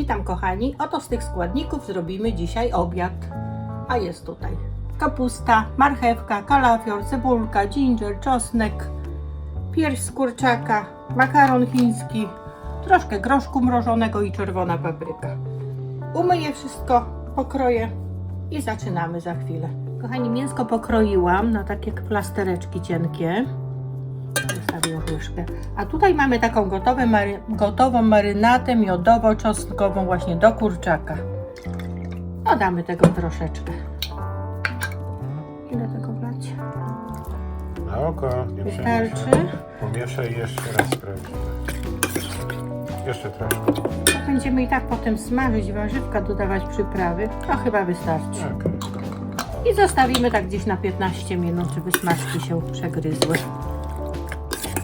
Witam kochani, oto z tych składników zrobimy dzisiaj obiad. A jest tutaj kapusta, marchewka, kalafior, cebulka, ginger, czosnek, pierś z kurczaka, makaron chiński, troszkę groszku mrożonego i czerwona papryka. Umyję wszystko, pokroję i zaczynamy za chwilę. Kochani, mięsko pokroiłam na takie plastereczki cienkie. Zostawię łyżkę. A tutaj mamy taką gotowe mary, gotową marynatę miodowo-czosnkową właśnie do kurczaka. Dodamy tego troszeczkę. Ile tego wlać? Na oko, nie Wystarczy? Pomieszaj i jeszcze raz sprawdzimy. Jeszcze troszkę. To Będziemy i tak potem smażyć warzywka, dodawać przyprawy. To chyba wystarczy. Tak. I zostawimy tak gdzieś na 15 minut, żeby smażki się przegryzły.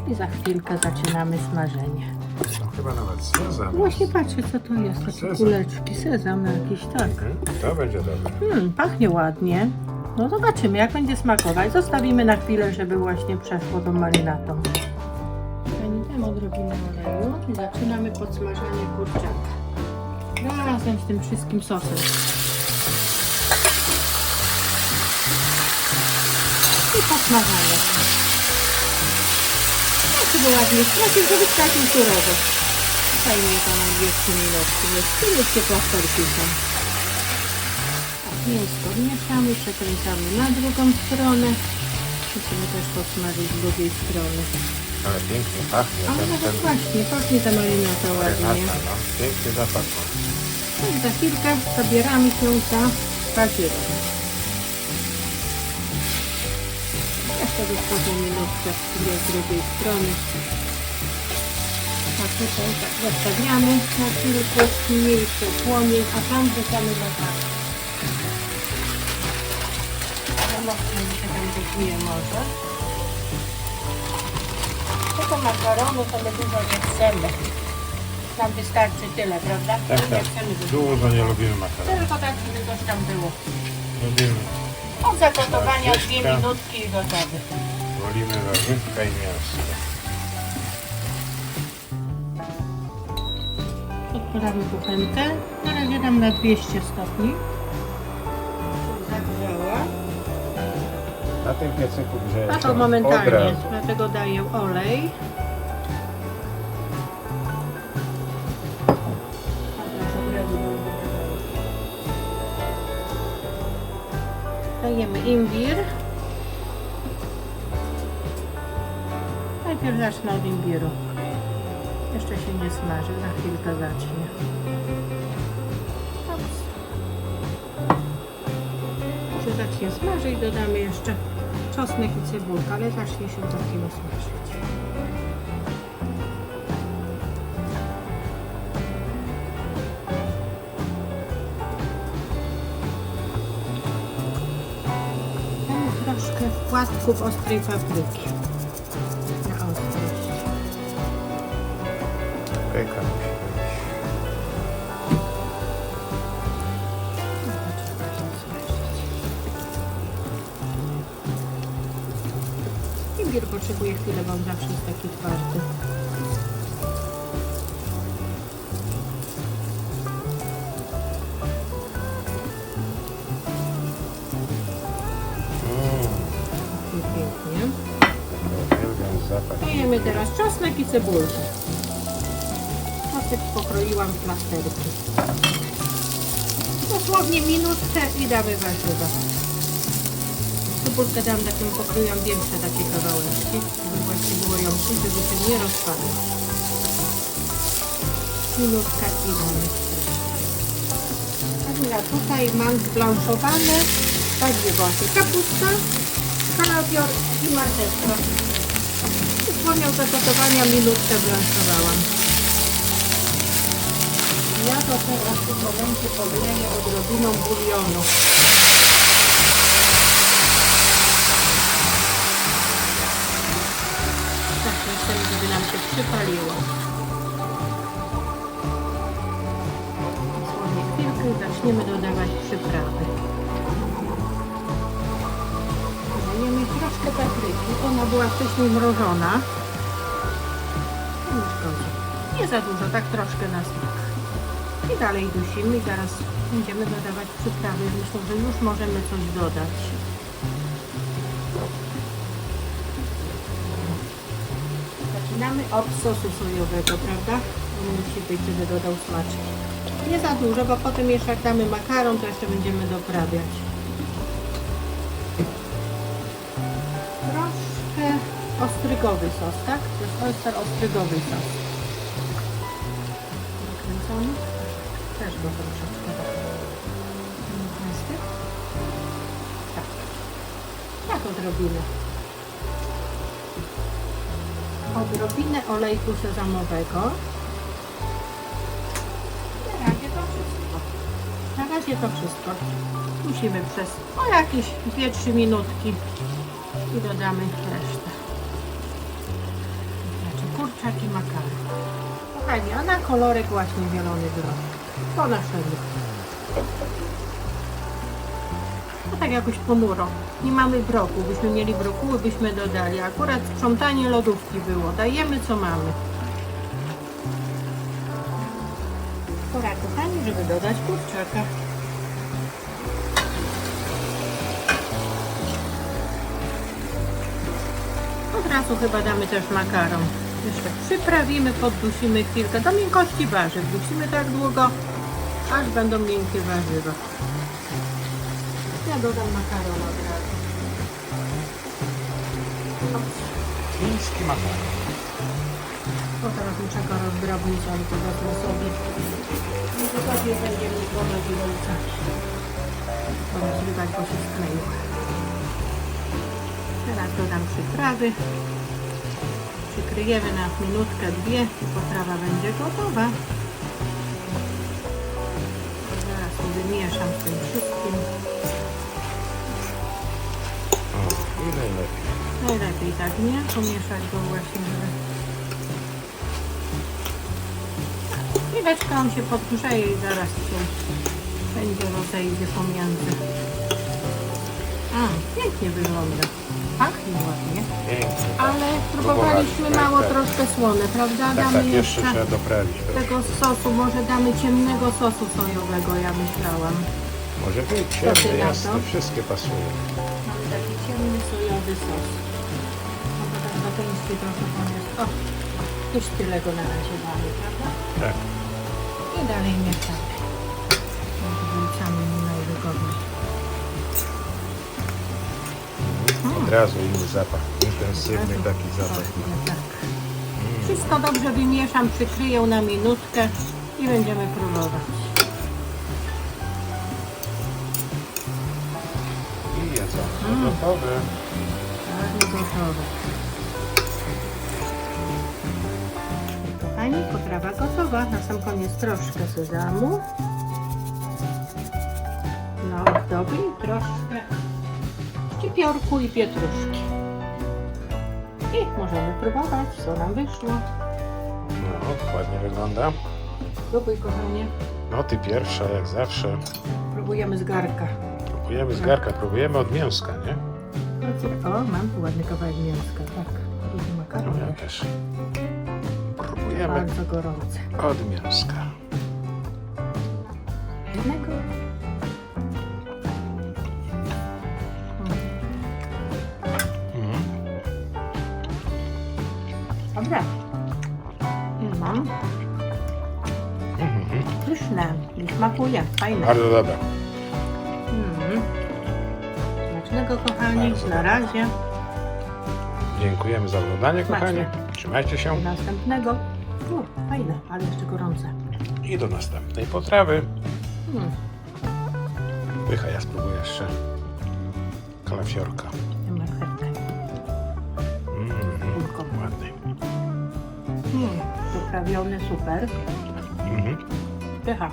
I za chwilkę zaczynamy smażenie. No, chyba nawet sezam. Właśnie patrzę, co to jest. Takie Sezam. kuleczki, sezam jakiś, tak. Mhm, To będzie dobre. Hmm, pachnie ładnie. No zobaczymy, jak będzie smakować. Zostawimy na chwilę, żeby właśnie przeszło tą marynatą. Dam odrobinę oleju i zaczynamy podsmażanie kurczaka. Razem z tym wszystkim sosem. I podsmażamy. Tak, żeby ładnie stracił, żeby stracił surowo. Zajmie to nam 200 minut. Jest krótkie plasterki są. Tak, mięsko mieszamy, przekręcamy na drugą stronę. Musimy też podsmażyć z drugiej strony. Ale pięknie pachnie. Ale Ten, nawet ten właśnie, pachnie ta marynata ładnie. renata, no. Piękny zapach. No i za chwilkę zabieramy się za warzywę. Jeszcze dosłownie minutkę z drugiej strony. A tutaj tak zostawiamy na chwilkę mniejszy płomień, a tam wrzucamy makaron. Mocno mi się tam gotuje może. Tego makaronu to my dużo nie chcemy. Nam wystarczy tyle, prawda? Tak, Nie tak. chcemy dużo. Dużo nie lubimy makaronu. Tylko tak, żeby coś tam było. Lubimy. Od zagotowania Warzywka. dwie minutki i gotowy. Wolimy warzywka i mięso. Odpalamy kuchenkę. Na razie dam na 200 stopni. Zagrzała. Na tym piecyku grzeje A to momentalnie, dlatego daję olej. Dajemy imbir. Najpierw zacznę od imbiru. Jeszcze się nie smaży, za chwilkę zacznie. Ops. Zacznie smażyć, dodamy jeszcze czosnek i cebulkę, ale zacznie się za smażyć. Płatków ostrej papryki. Na ostrość. Pyka musi być. Imbir potrzebuje chwilę, bo on zawsze jest taki twardy. Pięknie. Dajemy teraz czosnek i cebulkę. Czosnek pokroiłam w plasterki. Dosłownie minutkę i damy warzywa. Cebulkę dam taką, pokroiłam większe takie kawałeczki, żeby właśnie było ją czuć, żeby się nie rozpadła. Minutka i damy. A tutaj mam zblanszowane warzywa. Kapusta, kalafior i marchewka. Wspomniał zagotowania minutkę blanszowałam. Ja to teraz w tym momencie podleję odrobiną bulionu. Tak, chcemy, żeby nam się przypaliło. Chwilkę zaczniemy dodawać przyprawy. Troszkę papryki. Ona była wcześniej mrożona. Nie szkodzi. Nie za dużo, tak troszkę na smak. I dalej dusimy i zaraz będziemy dodawać przyprawy. Myślę, że już możemy coś dodać. Zaczynamy od sosu sojowego, prawda? On musi być, żeby dodał smaczki. Nie za dużo, bo potem jeszcze jak damy makaron, to jeszcze będziemy doprawiać. Ostrygowy sos, tak? To jest oyster ostrygowy sos. Nakręcony. Też go troszeczkę. Tak. Tak odrobinę. Odrobinę olejku sezamowego. Na razie to wszystko. Na razie to wszystko. Musimy przez o jakieś 2-3 minutki i dodamy resztę. Znaczy kurczak i makaron. Kochani, a na kolorek właśnie zielony drog. Po naszemu. No tak jakoś ponuro. Nie mamy broku. Byśmy mieli brokuły, byśmy dodali. Akurat sprzątanie lodówki było. Dajemy co mamy. Pora kochani, żeby dodać kurczaka. Od razu chyba damy też makaron. Przyprawimy, poddusimy chwilkę do miękkości warzyw. Dusimy tak długo, aż będą miękkie warzywa. Ja dodam makaron od razu. Chiński makaron. O, teraz muszę go rozdrobnić, ale to wezmę sobie. To sobie będzie mi woda widelca. Bo zrywać, bo się skleił. Teraz dodam przyprawy. Przykryjemy na minutkę, dwie i potrawa będzie gotowa. Zaraz wymieszam z tym wszystkim. O, i najlepiej. Najlepiej tak, nie? Pomieszać go właśnie, żeby... Chwileczkę on się podgrzeje i zaraz się będzie rozejdzie pomiędzy. A, pięknie wygląda. Pachnie ładnie. Pięknie. Ale próbowaliśmy tak, mało tak. troszkę słone, prawda? Tak, Damy tak, jeszcze trzeba doprawić. tego sosu, może damy ciemnego sosu sojowego, ja myślałam. Może być ty ciemny, na jasne, to? wszystkie pasują. Mamy taki ciemny sojowy sos. No bo tak zateński trochę on jest. O, już tyle go na razie damy, prawda? Tak. I dalej mieszamy. Od razu inny zapach. Intensywny taki zapach. Tak. Wszystko dobrze wymieszam, przykryję na minutkę i będziemy próbować. I jedzonko gotowe. Ładnie gotowe. Kochani, potrawa gotowa. Na sam koniec troszkę sezamu. No, i troszkę szczypiorku i pietruszki. I możemy próbować, co nam wyszło. No, ładnie wygląda. Próbuj, kochanie. No, ty pierwsza, jak zawsze. Próbujemy z garka. Próbujemy z garka, próbujemy od mięska, nie? O, mam tu ładny kawałek mięska, tak. Duży No, makaron. ja też. Próbujemy Bardzo gorące. od mięska. Jednego. Mhm. Pyszne. I smakuje. Fajne. Bardzo dobre. Mm. Smacznego, kochani. Bardzo Na dobre. razie. Dziękujemy za oglądanie, kochani. Trzymajcie się Do następnego. U, fajne, ale jeszcze gorące. i do następnej potrawy. Mm. Pycha, ja spróbuję jeszcze kalafiorka. Tę marchewkę. Mm, Kulkowo. ładny. Mm. Poprawiony, super. Mhm. Pycha.